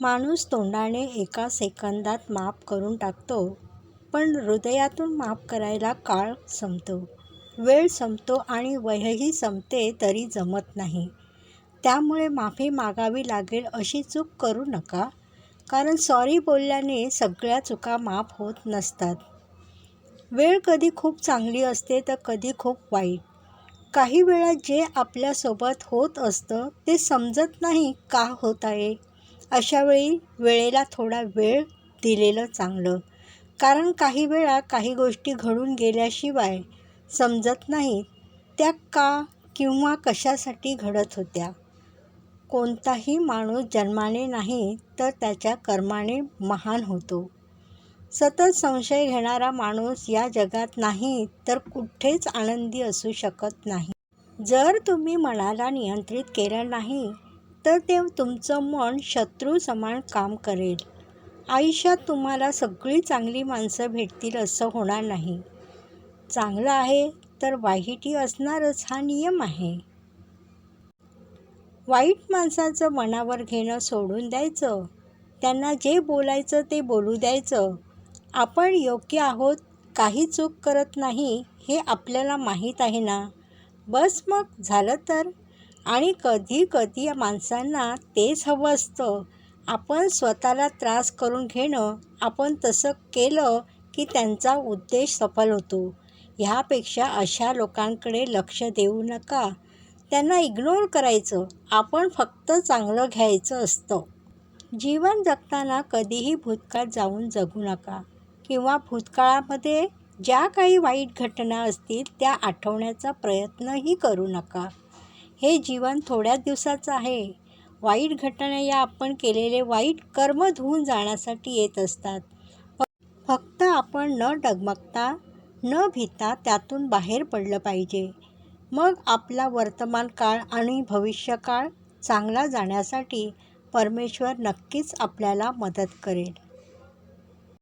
माणूस तोंडाने एका सेकंदात माफ करून टाकतो पण हृदयातून माफ करायला काळ संपतो, वेळ संपतो आणि वयही संपते तरी जमत नाही. त्यामुळे माफी मागावी लागेल अशी चूक करू नका. कारण सॉरी बोलल्याने सगळ्या चुका माफ होत नसतात. वेळ कधी खूप चांगली असते तर कधी खूप वाईट. काही वेळा जे आपल्यासोबत होत असतं ते समजत नाही का होत आहे. अशावेळी वेळेला थोडा वेळ दिलेलं चांगलं. कारण काही वेळा काही गोष्टी घडून गेल्याशिवाय समजत नाहीत त्या का किंवा कशासाठी घडत होत्या. कोणताही माणूस जन्माने नाही तर त्याच्या कर्माने महान होतो. सतत संशय घेणारा माणूस या जगात नाही तर कुठेच आनंदी असू शकत नाही. जर तुम्ही मनाला नियंत्रित केलं नाही तर ते तुमचं मन शत्रू समान काम करेल. आयुष्यात तुम्हाला सगळी चांगली माणसं भेटतील असं होणार नाही. चांगलं आहे तर वाईटही असणारच हा नियम आहे. वाईट माणसाचं मनावर घेणं सोडून द्यायचं. त्यांना जे बोलायचं ते बोलू द्यायचं. आपण योग्य आहोत, काही चूक करत नाही हे आपल्याला माहीत आहे ना, बस मग झालं तर. आणि कधी कधी माणसांना तेच हवं असतं. आपण स्वतःला त्रास करून घेणं. आपण तसं केलं की त्यांचा उद्देश सफल होतो. ह्यापेक्षा अशा लोकांकडे लक्ष देऊ नका, त्यांना इग्नोर करायचं. आपण फक्त चांगलं घ्यायचं असतं. जीवन जगताना कधीही भूतकाळ जाऊन जगू नका किंवा भूतकाळामध्ये ज्या काही वाईट घटना असतील त्या आठवण्याचा प्रयत्नही करू नका. हे जीवन थोड्याच दिवसाचं आहे. वाईट घटना या आपण केलेले वाईट कर्म धुवून जाण्यासाठी येत असतात. फक्त आपण न डगमगता, न भिता त्यातून बाहेर पडलं पाहिजे. मग आपला वर्तमान काळ आणि भविष्यकाळ चांगला जाण्यासाठी परमेश्वर नक्कीच आपल्याला मदत करेल.